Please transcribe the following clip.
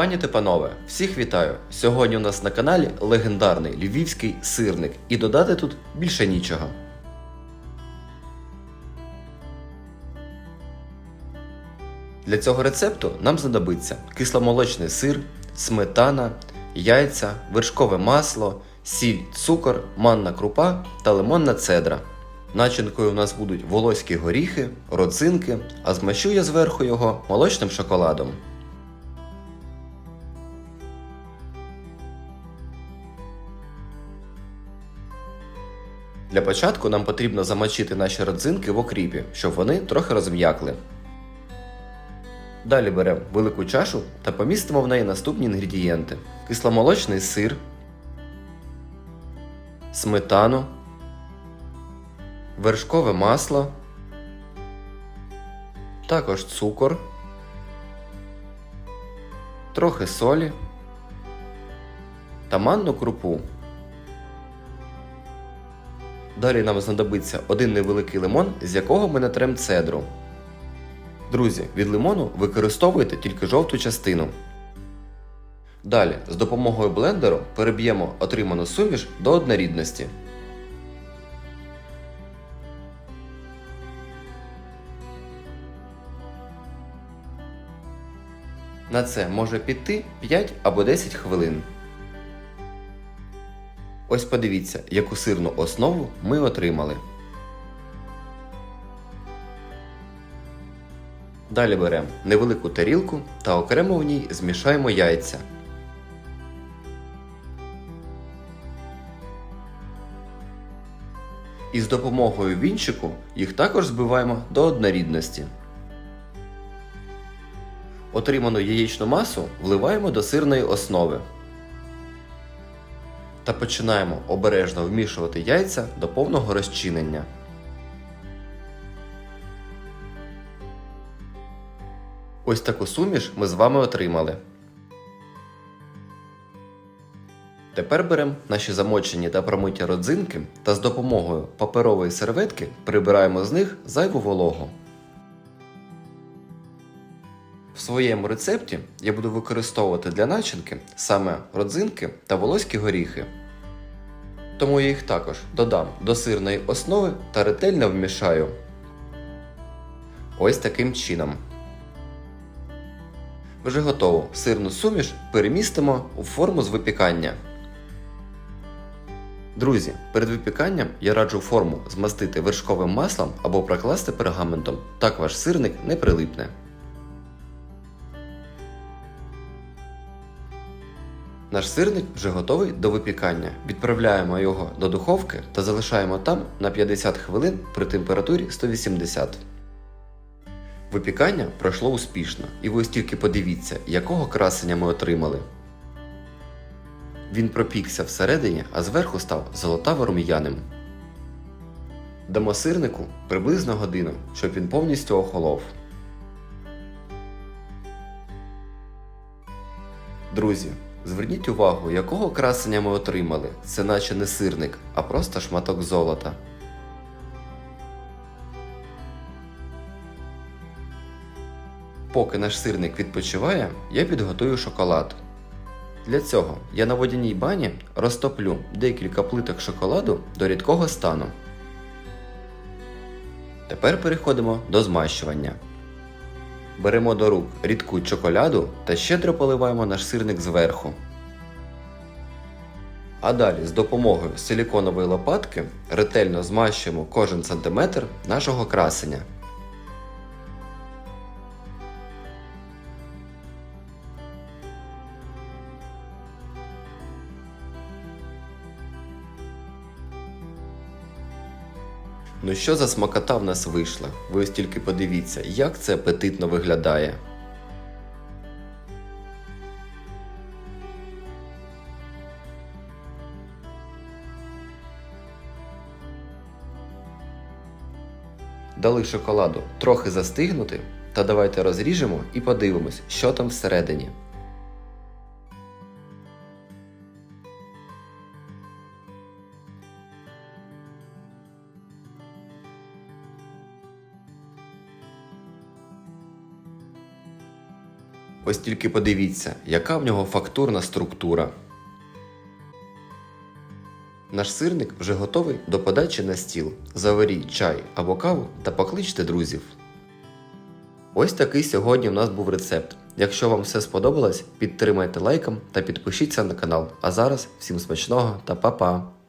Пані та панове, всіх вітаю! Сьогодні у нас на каналі легендарний львівський сирник, і додати тут більше нічого. Для цього рецепту нам знадобиться кисломолочний сир, сметана, яйця, вершкове масло, сіль, цукор, манна крупа та лимонна цедра. Начинкою у нас будуть волоські горіхи, родзинки, а змащу я зверху його молочним шоколадом. Для початку нам потрібно замочити наші родзинки в окріпі, щоб вони трохи розм'якли. Далі беремо велику чашу та помістимо в неї наступні інгредієнти: кисломолочний сир, сметану, вершкове масло, також цукор, трохи солі та манну крупу. Далі нам знадобиться один невеликий лимон, з якого ми натрем цедру. Друзі, від лимону використовуйте тільки жовту частину. Далі з допомогою блендеру переб'ємо отриману суміш до однорідності. На це може піти 5 або 10 хвилин. Ось подивіться, яку сирну основу ми отримали. Далі беремо невелику тарілку та окремо в ній змішаємо яйця. І з допомогою вінчику їх також збиваємо до однорідності. Отриману яєчну масу вливаємо до сирної основи та починаємо обережно вмішувати яйця до повного розчинення. Ось таку суміш ми з вами отримали. Тепер беремо наші замочені та промиті родзинки та з допомогою паперової серветки прибираємо з них зайву вологу. В своєму рецепті я буду використовувати для начинки саме родзинки та волоські горіхи. Тому я їх також додам до сирної основи та ретельно вмішаю. Ось таким чином. Вже готово. Сирну суміш перемістимо у форму з випікання. Друзі, перед випіканням я раджу форму змастити вершковим маслом або прокласти пергаментом, так ваш сирник не прилипне. Наш сирник вже готовий до випікання. Відправляємо його до духовки та залишаємо там на 50 хвилин при температурі 180. Випікання пройшло успішно, і ви ось тільки подивіться, якого красення ми отримали. Він пропікся всередині, а зверху став золотаво рум'яним. Дамо сирнику приблизно годину, щоб він повністю охолов. Друзі, зверніть увагу, якого красення ми отримали. Це наче не сирник, а просто шматок золота. Поки наш сирник відпочиває, я підготую шоколад. Для цього я на водяній бані розтоплю декілька плиток шоколаду до рідкого стану. Тепер переходимо до змащування. Беремо до рук рідку чоколяду та щедро поливаємо наш сирник зверху. А далі з допомогою силіконової лопатки ретельно змащуємо кожен сантиметр нашого красення. Ну що за смакота в нас вийшла? Ви ось тільки подивіться, як це апетитно виглядає. Дали шоколаду трохи застигнути, та давайте розріжемо і подивимось, що там всередині. Ось тільки подивіться, яка в нього фактурна структура. Наш сирник вже готовий до подачі на стіл. Заваріть чай або каву та покличте друзів. Ось такий сьогодні в нас був рецепт. Якщо вам все сподобалось, підтримайте лайком та підпишіться на канал. А зараз всім смачного та па-па!